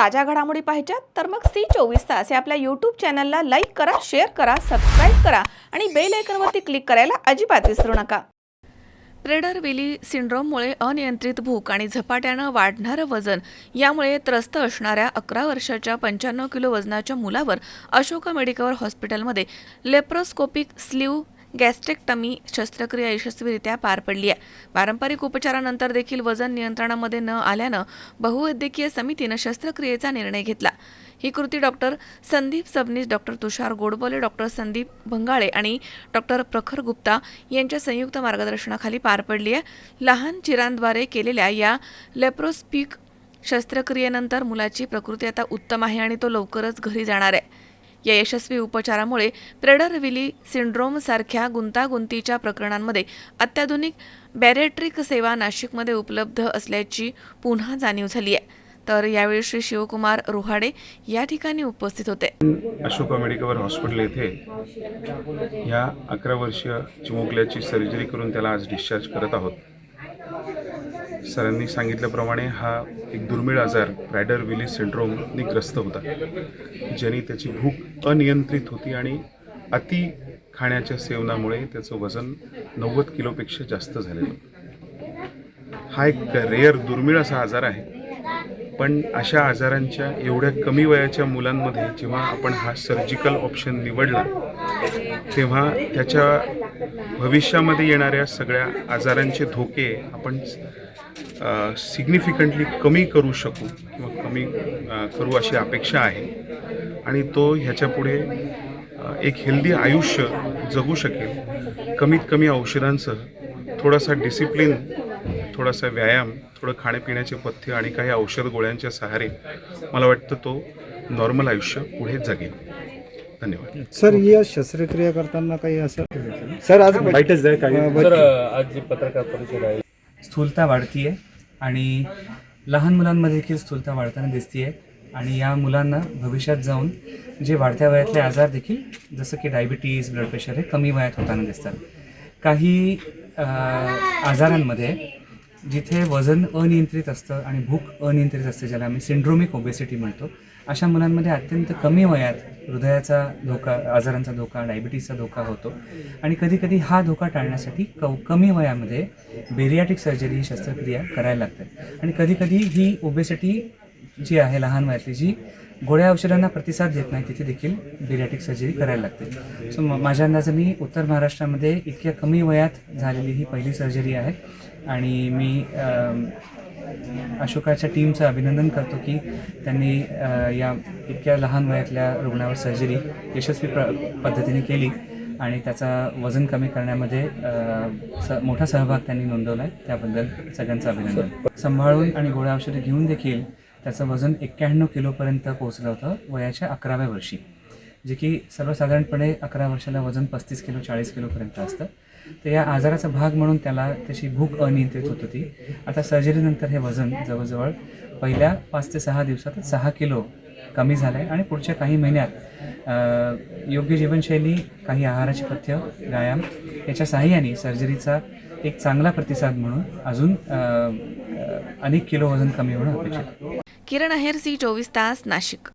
ताज्या घडामोडी पाहिजेत तर मग सी चोवीस तास या आपल्या यूट्यूब चॅनलला लाईक करा शेअर करा सबस्क्राईब करा आणि बेल आयकनवरती क्लिक करायला अजिबात विसरू नका. प्रेडर विली सिंड्रोममुळे अनियंत्रित भूक आणि झपाट्यानं वाढणारं वजन यामुळे त्रस्त असणाऱ्या अकरा वर्षाच्या पंच्याण्णव किलो वजनाच्या मुलावर अशोका मेडिकल हॉस्पिटलमध्ये लेप्रोस्कोपिक स्लीव गॅस्ट्रेक्टमी शस्त्रक्रिया यशस्वीरित्या पार पडली आहे. पारंपरिक उपचारानंतर देखील वजन नियंत्रणामध्ये न आल्यानं बहुवैद्यकीय समितीनं शस्त्रक्रियेचा निर्णय घेतला. ही कृती doctor Sandeep Sabnis doctor Tushar Godbole doctor Sandeep Bhangale आणि डॉक्टर प्रखर गुप्ता यांच्या संयुक्त मार्गदर्शनाखाली पार पडली आहे. लहान चिरांद्वारे केलेल्या या लेप्रोस्पिक शस्त्रक्रियेनंतर मुलाची प्रकृती आता उत्तम आहे आणि तो लवकरच घरी जाणार आहे. या यशस्वी उपचारामुळे प्रेडर विली सिंड्रोम सारख्या गुंतागुंतीच्या प्रकरणांमध्ये अत्याधुनिक बॅरेट्रिक सेवा नाशिकमध्ये उपलब्ध असल्याची पुन्हा जाणीव झाली आहे. तर यावेळी श्री शिवकुमार रोहाडे या ठिकाणी उपस्थित होते. अशोका मेडिकल हॉस्पिटल येथे या अकरा वर्षीय चिमुकल्याची सर्जरी करून त्याला आज डिस्चार्ज करत आहोत. सरांनी सांगितल्याप्रमाणे हा एक दुर्मिळ आजार रायडर विली सिंड्रोमने ग्रस्त होता ज्याने त्याची भूक अनियंत्रित होती आणि अति खाण्याच्या सेवनामुळे त्याचं वजन नव्वद किलोपेक्षा जास्त झालेलं हा एक रेअर दुर्मिळ असा आजार आहे पण अशा आजारांच्या एवढ्या कमी वयाच्या मुलांमध्ये जेव्हा आपण हा सर्जिकल ऑप्शन निवडला तेव्हा त्याच्या भविष्यामध्ये येणाऱ्या सगळ्या आजारांचे धोके आपण सिग्निफिकंटली कमी करू शकू किंवा कमी करू अशी अपेक्षा आहे. आणि तो ह्याच्यापुढे एक हेल्दी आयुष्य जगू शकेल. कमीत कमी औषधांसह थोडासा डिसिप्लिन थोडासा व्यायाम थोडं खाण्यापिण्याचे पथ्य आणि काही औषध गोळ्यांच्या सहारे मला वाटतं तो नॉर्मल आयुष्य पुढे जगेल. धन्यवाद. सर या शस्त्रक्रिया करताना काही असं सर आज वाईटच आहे काही सर आज जी पत्रकार परिषद आहे स्थूलता वाढतीये आणि लहान मुलांमध्ये देखील स्थूलता वाढताना दिसतीये आणि या मुलांना भविष्यात जाऊन जे वाढत्या वयातले आजार देखील जसं की डायबिटीज ब्लड प्रेशर हे कमी वयात होताना दिसतात. काही आजारांमध्ये जिथे वजन अनियंत्रित असतं आणि भूक अनियंत्रित असते ज्याला आम्ही सिंड्रोमिक ओबेसिटी म्हणतो. अशा मुलांमध्ये अत्यंत कमी वयात हृदयाचा धोका आजारांचा धोका डायबिटीजचा धोका होतो. आणि कधीकधी हा धोका टाळण्यासाठी क कमी वयामध्ये बेरियाटिक सर्जरी ही शस्त्रक्रिया करायला लागते आणि कधीकधी ही ओबेसिटी जी आहे लहान वयातली जी गोळ्या औषधांना प्रतिसाद देत नाही तिथे देखील बेरियाटिक सर्जरी करायला लागते. सो म- माझ्या अंदाजाने उत्तर महाराष्ट्रामध्ये इतक्या कमी वयात झालेली ही पहिली सर्जरी आहे. आणि मी अशोकाच्या टीमचं अभिनंदन करतो की त्यांनी या इतक्या लहान वयातल्या रुग्णावर सर्जरी यशस्वी प्र पद्धतीने केली आणि त्याचा वजन कमी करण्यामध्ये स मोठा सहभाग त्यांनी नोंदवला आहे त्याबद्दल सगळ्यांचं अभिनंदन. सांभाळून आणि गोळ्या औषधं घेऊन देखील त्याचं वजन एक्क्याण्णव किलोपर्यंत पोहोचलं होतं वयाच्या अकराव्या वर्षी. जे की सर्वसाधारणपणे अकरा वर्षाला वजन पस्तीस किलो चाळीस किलोपर्यंत असतं. तर या आजाराचा भाग म्हणून त्याला त्याची भूक अनियंत्रित होत होती. आता सर्जरीनंतर हे वजन जवळजवळ पहिल्या पाच ते सहा दिवसातच सहा किलो कमी झालं आहे आणि पुढच्या काही महिन्यात योग्य जीवनशैली काही आहाराची पथ्य व्यायाम याच्या साहाय्याने सर्जरीचा एक चांगला प्रतिसाद म्हणून अजून अनेक किलो वजन कमी होणं अपेक्षित किरण अहेर सी चोवीस तास नाशिक.